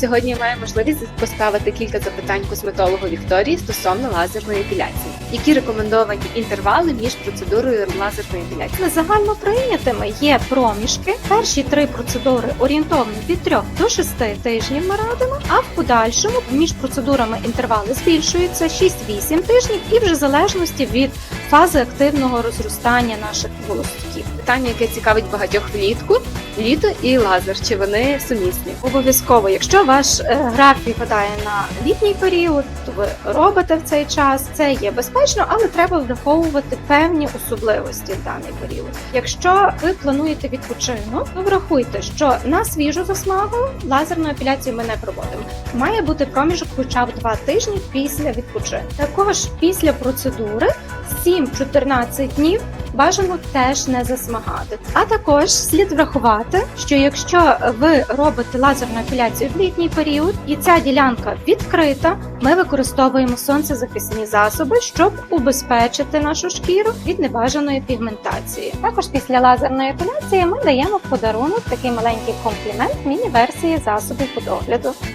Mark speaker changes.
Speaker 1: Сьогодні я маю можливість поставити кілька запитань косметологу Вікторії стосовно лазерної епіляції. Які рекомендовані інтервали між процедурою лазерної епіляції?
Speaker 2: Загально прийнятими є проміжки. Перші три процедури орієнтовно від 3 до 6 тижнів ми радимо, а в подальшому між процедурами інтервали збільшуються 6-8 тижнів, і вже в залежності від фази активного розростання наших волосків.
Speaker 1: Питання, яке цікавить багатьох влітку, літо і лазер. Чи вони сумісні?
Speaker 2: Обов'язково, якщо ваш е, графік випадає на літній період, то ви робите в цей час. Це є безпечно, але треба враховувати певні особливості в даний період. Якщо ви плануєте відпочинок, то врахуйте, що на свіжу засмагу лазерну епіляцію ми не проводимо. Має бути проміжок хоча б 2 тижні після відпочинку. Також після процедури 7-14 днів бажано теж не засмагати. А також слід врахувати, що якщо ви робите лазерну епіляцію в літній період і ця ділянка відкрита, ми використовуємо сонцезахисні засоби, щоб убезпечити нашу шкіру від небажаної пігментації. Також після лазерної епіляції ми даємо в подарунок такий маленький комплімент міні-версії засобів по догляду.